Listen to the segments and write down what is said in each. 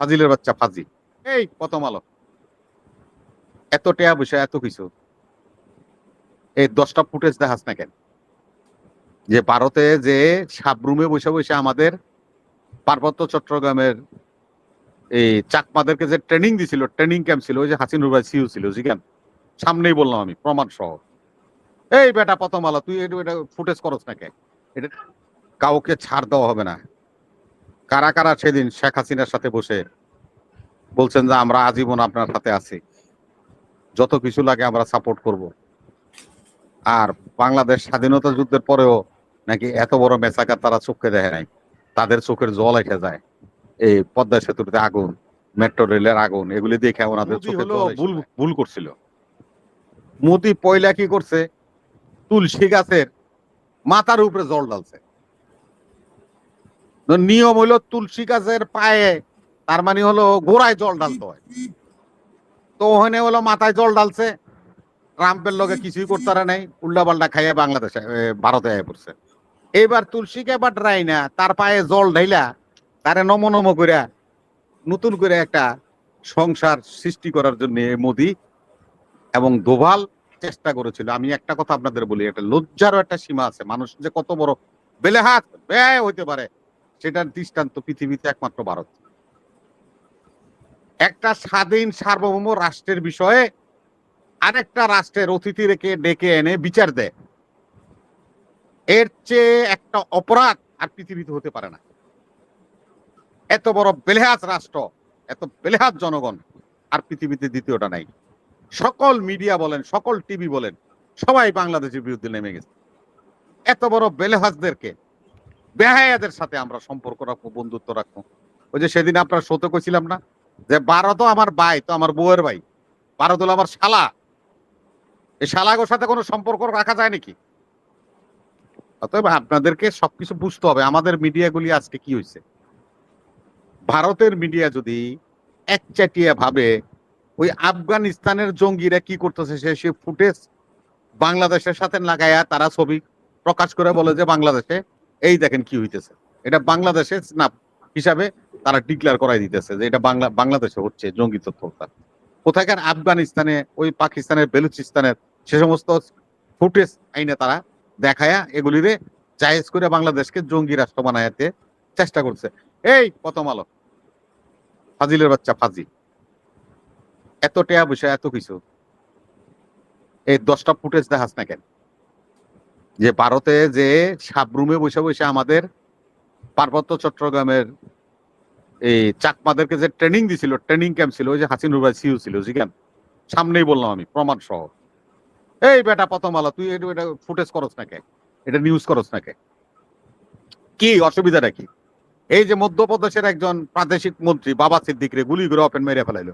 ফাজিলের বাচ্চা ফাজিল এই কত মালো এত টেয়া বসে, এত কিছু। এই দশটা ফুটেজ দেখাস না কেন? যে ভারতে যে সাবরুমে বসে বসে আমাদের পার্বত্য চট্টগ্রামের এই চাকমাদেরকে যে ট্রেনিং দিছিল, ট্রেনিং ক্যাম্প ছিল, ওই যে হাসিনুর ভাই সিউ ছিল জিজ্ঞান সামনেই বললাম আমি প্রমাণ সহ এই বেটা, প্রথম আলো, তুই এটা ফুটেজ করস না কে এটা কাউকে ছাড় দেওয়া হবে না। কারা কারা সেদিন শেখ হাসিনার সাথে বসে বলছেন যে আমরা আজীবন আপনার সাথে আছি? যত কিছু লাগে আমরা সাপোর্ট করব। আর বাংলাদেশ স্বাধীনতা যুদ্ধের পরেও নাকি এত বড় মেসাকার তারা চোখে দেখে নাই। তাদের চোখের জল এসে যায়। এই পদ্মা সেতুতে আগুন মেট্রো রেলের আগুন এগুলি দেখে ওনাদের চোখে ভুল ভুল করছিল। মোদি পয়লা কি করছে? তুলসী গাছের মাথার উপরে জল ঢালছে। তো নিয়ম হইল তুলসী গাছের পায়ে, তার মানে হলো গোড়ায় জল ঢালতে হয়। তো ওখানে হলো মাথায় জল ঢালছে, ট্রাম্পের লগে কিছুই করতে পারে নাই উল্টা পাল্টা খাইয়ে বাংলাদেশে ভারতে আয় পড়ছে। এইবার তুলসীকে বা ড্রাই না, তার পায়ে জল ঢাইলা, তারে নম নম করে নতুন করে একটা সংসার সৃষ্টি করার জন্য মোদি এবং দোভাল চেষ্টা করেছিল। আমি একটা কথা আপনাদের বলি, একটা লজ্জারও একটা সীমা আছে। মানুষ যে কত বড় বেলেহাত, ব্যয় হইতে পারে। সেটার দৃষ্টান্ত পৃথিবীতে একমাত্র ভারত। একটা স্বাধীন সার্বভৌম রাষ্ট্রের বিষয়ে আরেকটা রাষ্ট্রের অতিথি রেখে ডেকে এনে বিচার দেয়। এর চেয়ে একটা অপরাধ আর পৃথিবীতে হতে পারে না। এত বড় বেলেহাজ রাষ্ট্র, এত বেলেহাজ জনগণ আর পৃথিবীতে দ্বিতীয়টা নাই। সকল মিডিয়া বলেন, সকল টিভি বলেন, সবাই বাংলাদেশের বিরুদ্ধে নেমে গেছে। এত বড় বেলেহাজদেরকে বেহায়াদের সাথে আমরা সম্পর্ক রাখব, বন্ধুত্ব রাখব। ওই যে সেদিন আপনার শোতে কইছিলাম না, যে ভারত আমার ভাই, তো আমার বউয়ের ভাই। ভারত হলো আমার শালা। এই শালাগোর সাথে কোনো সম্পর্ক রাখা যায় নাকি? অতএব আপনাদেরকে সবকিছু বুঝতে হবে, আমাদের মিডিয়াগুলি আজকে কি হয়েছে ভারতের মিডিয়া যদি একচাটিয়া ভাবে ওই আফগানিস্তানের জঙ্গিরা কি করতেছে, সে সে ফুটেজ বাংলাদেশের সাথে লাগায়া তারা ছবি প্রকাশ করে বলে যে বাংলাদেশে এই দেখেন কি হইতেছে। এটা বাংলাদেশের স্নাপ হিসাবে তারা ডিক্লেয়ার করাই দিতেছে যে এটা বাংলা বাংলাদেশে হচ্ছে জঙ্গি তথ্যতা কোথাকার আফগানিস্তানে, ওই পাকিস্তানের, বেলুচিস্তানের সে সমস্ত ফুটেজ আইনে তারা দেখায়া এগুলিরে জায়েজ করে বাংলাদেশকে জঙ্গি রাষ্ট্র বানাইতে চেষ্টা করছে। এই কত আলো। ফাজিলের বাচ্চা ফাজিল। এত টেয়া বসে, এত কিছু। এই দশটা ফুটেজ দেখাস না কেন? যে ভারতে যে সাবরুমে বসে বসে আমাদের পার্বত্য চট্টগ্রামের এই চাকমাদেরকে যে ট্রেনিং দিছিল ট্রেনিং ক্যাম্প ছিল, ওই যে হাসিনুর ভাই সিউ ছিল জিজ্ঞান সামনেই বললাম আমি, প্রমাণ সহ। এই বেটা পতমালা তুই এটা ফুটেজ করস না কে? এটা নিউজ করস না কে? কি অসুবিধাটা কি? এই যে মধ্যপ্রদেশের একজন প্রাদেশিক মন্ত্রী, বাবা সিদ্দিক রে, গুলি করে ওপেন মেরে ফেলাইল।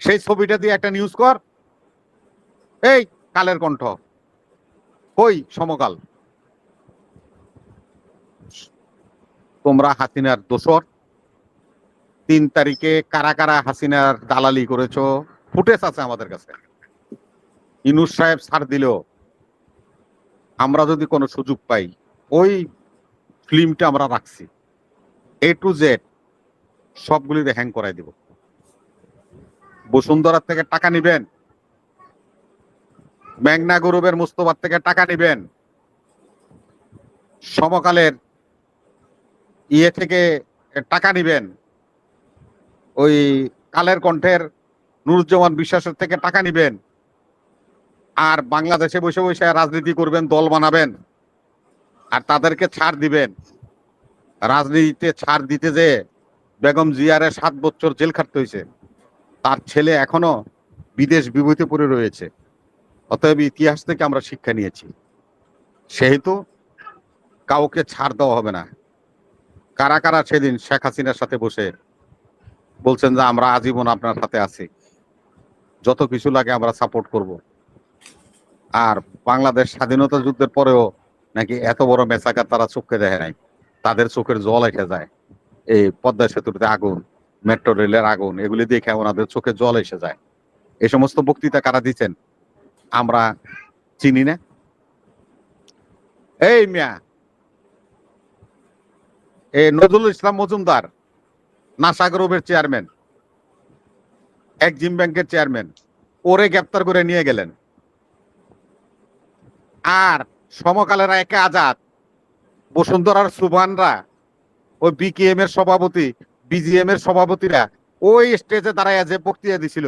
সেই ছবিটা দিয়ে একটা নিউজ কর। এই, কালের কণ্ঠ। কই সমকাল? তোমরা হাসিনার দোসর তিন তারিখে কারা কারা হাসিনার দালালি করেছ? ফুটেজ আছে আমাদের কাছে। ইনুস সাহেব ছাড় দিলেও আমরা যদি কোনো সুযোগ পাই, ওই ফিল্মটা আমরা রাখছি। এ টু জেড সবগুলিতে হ্যাং করাই দিব। বসুন্ধরার থেকে টাকা নিবেন? মেঘনা গ্রুপের মুস্তফার থেকে টাকা নিবেন। সমকালের ইয়ে থেকে টাকা নিবেন। ওই কালের কণ্ঠের নুরুজ্জামান বিশ্বাসের থেকে টাকা নিবেন। আর বাংলাদেশে বসে বসে রাজনীতি করবেন, দল বানাবেন। আর তাদেরকে ছাড় দিবেন। রাজনীতিতে ছাড় দিতে যে বেগম জিয়ারে সাত বছর জেল খাটতে হয়েছে, তার ছেলে এখনও বিদেশ বিভূতি পড়ে রয়েছে। অতএব ইতিহাস থেকে আমরা শিক্ষা নিয়েছি। সেহেতু কাউকে ছাড় দেওয়া হবে না। কারা কারা সেদিন শেখ হাসিনার সাথে বসে বলছেন যে আমরা আজীবন আপনার সাথে আছি, যত কিছু লাগে আমরা সাপোর্ট করব। আর বাংলাদেশ স্বাধীনতা যুদ্ধের পরেও নাকি এত বড় মেসাকার তারা চোখে দেখে নাই। তাদের চোখের জল এসে যায়। এই পদ্মা সেতুতে আগুন, মেট্রো রেলের আগুন, এগুলি দেখে ওনাদের চোখে জল এসে যায়। এই সমস্ত বক্তৃতা কারা দিচ্ছেন? আমরা চিনি না। এই মিয়া। এই নজরুল ইসলাম মজুমদার নাসা গ্রুপের চেয়ারম্যান এক্সিম ব্যাংকের চেয়ারম্যান, ওরে গ্রেপ্তার করে নিয়ে গেলেন। আর সমকালের একে আজাদ, বসুন্ধরার সুবানরা ওই বিকেএম এর সভাপতি বিজিএম এর সভাপতিরা, ওই স্টেজে দাঁড়ায় যে বক্তৃতা দিছিল,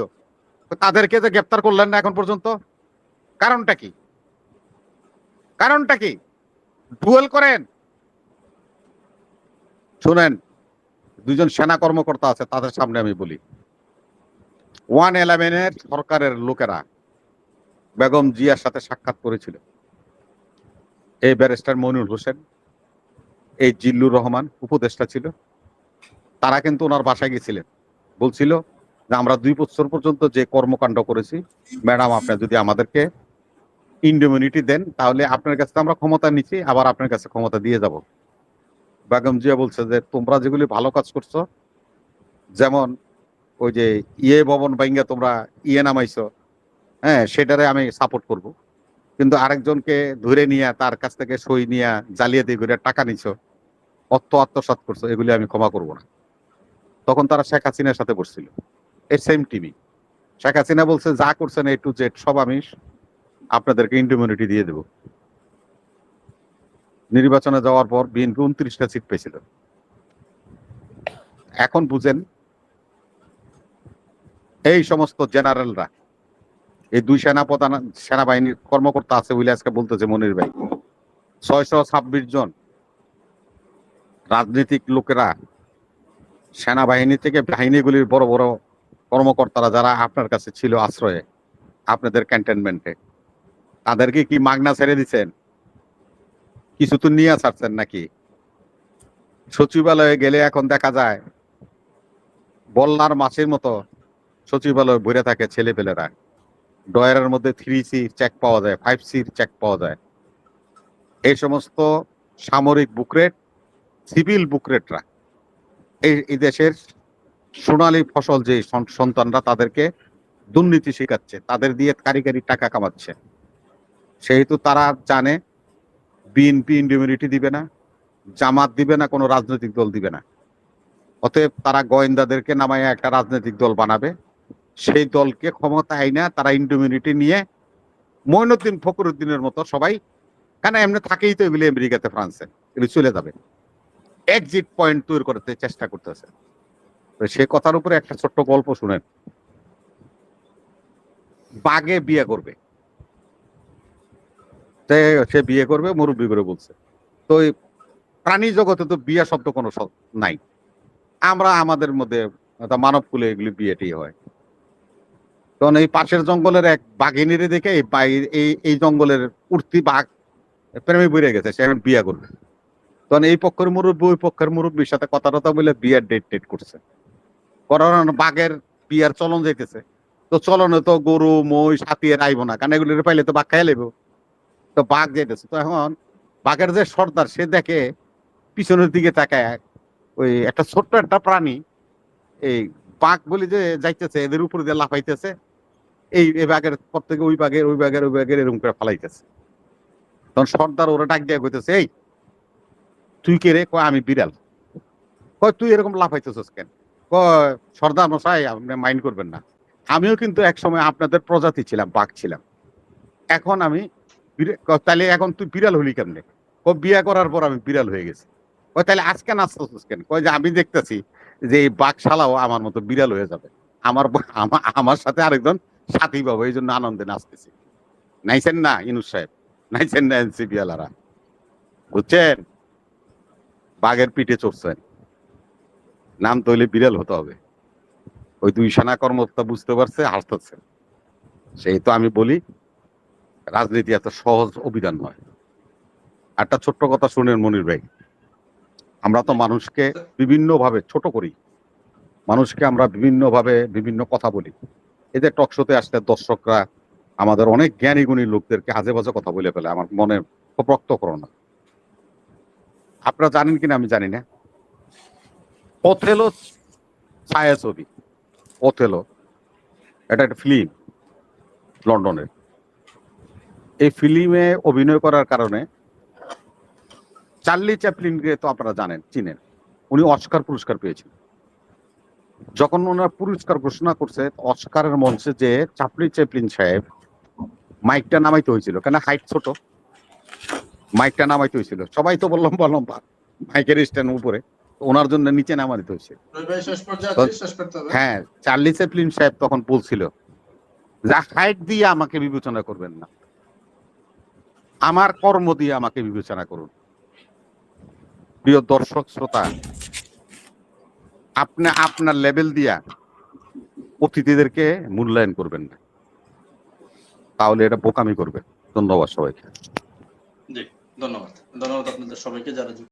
তাদেরকে যে গ্রেপ্তার করলেন না এখন পর্যন্ত? কারণটা কি? কারণটা কি? ডুয়েল করেন। শুনেন, দুজন সেনা কর্মকর্তা আছে, তাদের সামনে আমি বলি। ওয়ান ইলেভেনের সরকারের লোকেরা বেগম জিয়ার সাথে সাক্ষাৎ করেছিল। এই ব্যারিস্টার মনিরুল হোসেন, এই জিল্লুর রহমান উপদেষ্টা ছিল। তারা কিন্তু ওনার বাসায় গেছিলেন। বলছিল যে, আমরা দুই বছর পর্যন্ত যে কর্মকাণ্ড করেছি, ম্যাডাম, আপনি যদি আমাদেরকে ইন্ডিমিউনিটি দেন, তাহলে আপনার কাছে আমরা ক্ষমতা নিচ্ছি, আবার আপনার কাছে ক্ষমতা দিয়ে যাব। বেগম জিয়া বলছে যে, তোমরা যেগুলি ভালো কাজ করছ, যেমন ওই যে ইয়ে ভবন ভাঙ্গা তোমরা ইয়ে নামাইছো হ্যাঁ সেটারে আমি সাপোর্ট করব। কিন্তু আরেকজনকে ধরে নিয়ে, তার কাছ থেকে সই নিয়ে জালিয়াতি করে টাকা নিছো, অর্থ আত্মসাৎ করছ, এগুলি আমি ক্ষমা করব না। তখন তারা শেখ হাসিনার সাথে বসছিল। এর সেম টিভি শেখ হাসিনা বলছে, যা করছেন এ টু জেড সব আমি আপনাদেরকে ইন্ডিমিউনিটি দিয়ে দেব। নির্বাচনে যাওয়ার পর বিএনপি উনত্রিশটা সিট পেয়েছিল। এখন বুঝেন, এই সমস্ত জেনারেলরা, এই দুই সেনা প্রধান সেনাবাহিনীর কর্মকর্তা আছে বলে আজকে বলতেছে মনির ভাই। ছয়শো ছাব্বিশ জন রাজনৈতিক লোকেরা সেনাবাহিনী থেকে বাহিনীগুলির বড় বড় কর্মকর্তারা যারা আপনার কাছে ছিল আশ্রয়ে, আপনাদের ক্যান্টনমেন্টে তাদেরকে কি মাগনা ছেড়ে দিচ্ছেন কিছু তো নিয়ে ছাড়ছেন নাকি? সচিবালয়ে গেলে এখন দেখা যায় বল্লার মাছের মতো সচিবালয়ে ভরে থাকে ছেলেপেলেরা। ডয়ারের মধ্যে থ্রি সি চেক পাওয়া যায় ফাইভ সির চেক পাওয়া যায়। এই সমস্ত সামরিক বুকরেট, সিভিল বুকরেটরা, এই দেশের সোনালী ফসল যে সন- সন্তানরা তাদেরকে দুর্নীতি শেখাচ্ছে, তাদের দিয়ে কারিগরি টাকা কামাচ্ছে। সেহেতু তারা জানে বিএনপি ইন্ডিমিউনিটি দিবে না, জামাত দিবে না, কোনো রাজনৈতিক দল দিবে না। অতএব তারা গোয়েন্দাদেরকে নামায় একটা রাজনৈতিক দল বানাবে। সেই দলকে ক্ষমতা হয় না তারা ইন্ডিমিউনিটি নিয়ে মইনুদ্দিন ফখরুদ্দিনের মতো সবাই, কেন এমনি থাকেই তো এগুলি আমেরিকাতে, ফ্রান্সে এগুলি চলে যাবে। এক্সিট পয়েন্ট তৈরি করতে চেষ্টা করতেছে। সে কথার উপরে একটা ছোট্ট গল্প শুনেন। বাগে বিয়ে করবে। সে- বিয়ে করবে, মুরব্বী করে বলছে। তো প্রাণী জগতে তো বিয়া শব্দ কোনো নাই। আমরা আমাদের মধ্যে মানব কুলে এগুলি বিয়েটি হয়। তখন এই পাশের জঙ্গলের এক বাঘিনীরে দেখে এই এই এই জঙ্গলের উঠতি বাঘ প্রেমে বেড়ে গেছে, সে এখন বিয়া করবে। তখন এই পক্ষের মুরব্বী ওই পক্ষের মুরব্বীর সাথে কথা টথা বলে বিয়ার ডেট টেট করছে। করার বাঘের বিয়ার চলন যাইতেছে। তো চলনে তো গরু হাতি এর আইব না, কারণ এগুলো পাইলে তো বাঘ খাই লেব তো বাঘ যাইতেছে তো এখন বাঘের যে সর্দার, সে দেখে পিছনের দিকে তাকায়। ওই একটা ছোট্ট একটা প্রাণী এই বাঘ বলি যে যাইতেছে, এদের উপর দিয়ে লাফাইতেছে। এই এই বাঘের পর থেকে ওই বাঘের ওই বাঘের ওই বাঘের এরকম করে ফালাইতেছে। তখন সর্দার ওরা ডাক দিয়ে কইতেছে, এই, তুই কে রে? কয়, আমি বিড়াল। কয়, তুই এরকম লাফাইতেছিস কেন? কয়, সর্দার মশাই, আপনি মাইন্ড করবেন না। আমিও কিন্তু এক সময় আপনাদের প্রজাতি ছিলাম, বাঘ ছিলাম। এখন আমি তাহলে এখন তুই বিড়াল হলি কেমনে? ও বিয়ে করার পর আমি বিড়াল হয়ে গেছি। কয় তাহলে আজকে নাচতেছিস কেন? কয় যে আমি দেখতেছি যে এই বাঘশালাও আমার মতো বিড়াল হয়ে যাবে। আমার আমার সাথে আরেকজন সাথী বাবু এই জন্য আনন্দে নাচতেছি। নাইছেন না, ইনুস সাহেব? নাইছেন না এনসিপি আলারা বুঝছেন? বাঘের পিঠে চড়ছেন। নাম তৈলে বিড়াল হতে হবে। ওই দুই সেনা কর্মকর্তা বুঝতে পারছে, হাসতেছে। সেই তো আমি বলি রাজনীতি এত সহজ অভিধান নয়। একটা ছোট্ট কথা শুনেন মনির ভাই। আমরা তো মানুষকে বিভিন্ন ভাবে ছোট করি। মানুষকে আমরা বিভিন্ন ভাবে বিভিন্ন কথা বলি। এদের টক শোতে আসলে দর্শকরা আমাদের অনেক জ্ঞানী গুণী লোকদেরকে আজে বাজে কথা বলে ফেলে। আমার মনে খুব না। আপনারা জানেন কিনা আমি জানি না। ওথেলো ছায়াছবি। ওথেলো এটা একটা ফিল্ম লন্ডনের এই ফিল্মে অভিনয় করার কারণে চার্লি চ্যাপলিনকে তো আপনারা জানেন চিনেন। উনি অস্কার পুরস্কার পেয়েছেন যখন ওনারা পুরস্কার ঘোষণা করছে অস্কারের মঞ্চে যে চাপলি চেপলিন সাহেব মাইকটা নামাইতে হয়েছিল কেন হাইট ছোট মাইকটা নামাইতে হয়েছিল। সবাই তো বললাম লম্বা মাইকের স্ট্যান্ড উপরে। ওনার জন্য নিচে নামা দিতে হয়েছে হ্যাঁ চার্লি চ্যাপলিন সাহেব তখন বলছিল যা হাইট দিয়ে আমাকে বিবেচনা করবেন না। আমার কর্ম দিয়ে আমাকে বিবেচনা করুন। প্রিয় দর্শক, শ্রোতা, আপনি, আপনার লেভেল দিয়া অতিথিদেরকে মূল্যায়ন করবেন না। তাহলে এটা বোকামি করবে। ধন্যবাদ সবাইকে। ধন্যবাদ। ধন্যবাদ আপনাদের সবাইকে যারা